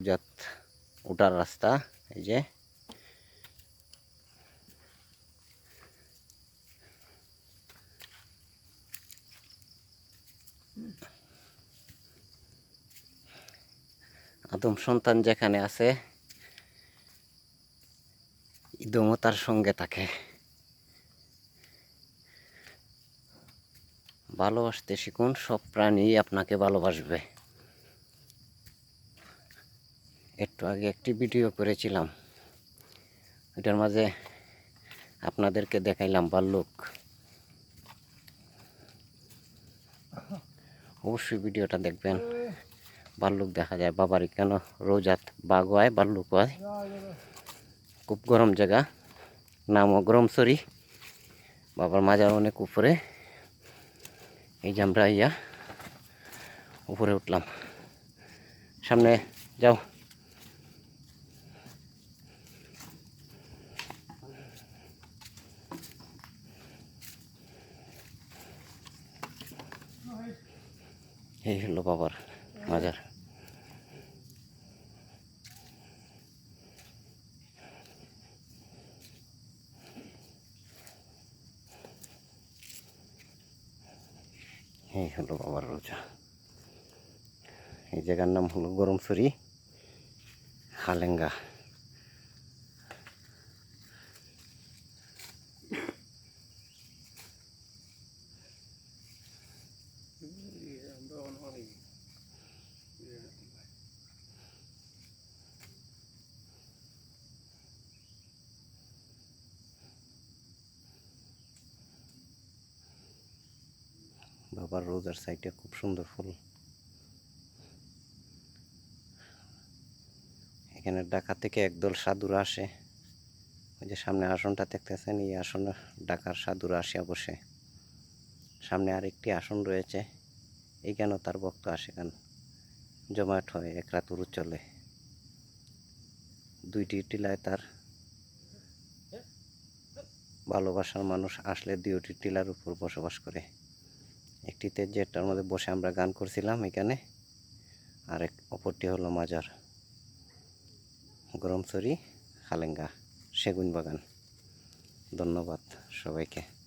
যাত ওটার রাস্তা, এই যে। আদম সন্তান যেখানে আছে, ইদমও তার সঙ্গে থাকে। ভালোবাসতে শিখুন, সব প্রাণী আপনাকে ভালোবাসবে। একটু আগে একটি ভিডিও করেছিলাম। এটার মাঝে আপনাদেরকে দেখাইলাম ভাল্লুক অবশ্যই ভিডিওটা দেখবেন। ভাল্লুক দেখা যায়। বাবারই কেন? রোজাত বাঘ হয় ভাল্লুক হয় খুব গরম জায়গা। নামও গরমসরি বাবার মাজার অনেক উপরে। এই যে আমরা ইয়া, উপরে উঠলাম। সামনে যাও। এই হলো বাবার মাজার। এই হলো বাবার রোজা। এই জায়গার নাম হলো গরমসরি হালেঙ্গা বাবার রোজার সাইডে খুব সুন্দর ফুল। এখানে ঢাকা থেকে একদল সাধুরা আসে। ওই যে সামনে আসনটা দেখতেছেন, এই আসনে ঢাকার সাধুরা আসে বসে সামনে আরেকটি আসন রয়েছে এইখানেও তার ভক্ত আসে কেন জমায়েত হয় এক রাত উরু চলে দুইটি টিলায় তার ভালোবাসার মানুষ আসলে দুইটি টিলার উপর বসবাস করে। একটিতে যেটার মধ্যে বসে আমরা গান করছিলাম এখানে। আর এক অপরটি হলো মাজার। গরমসরি হালেঙ্গা সেগুন বাগান ধন্যবাদ সবাইকে।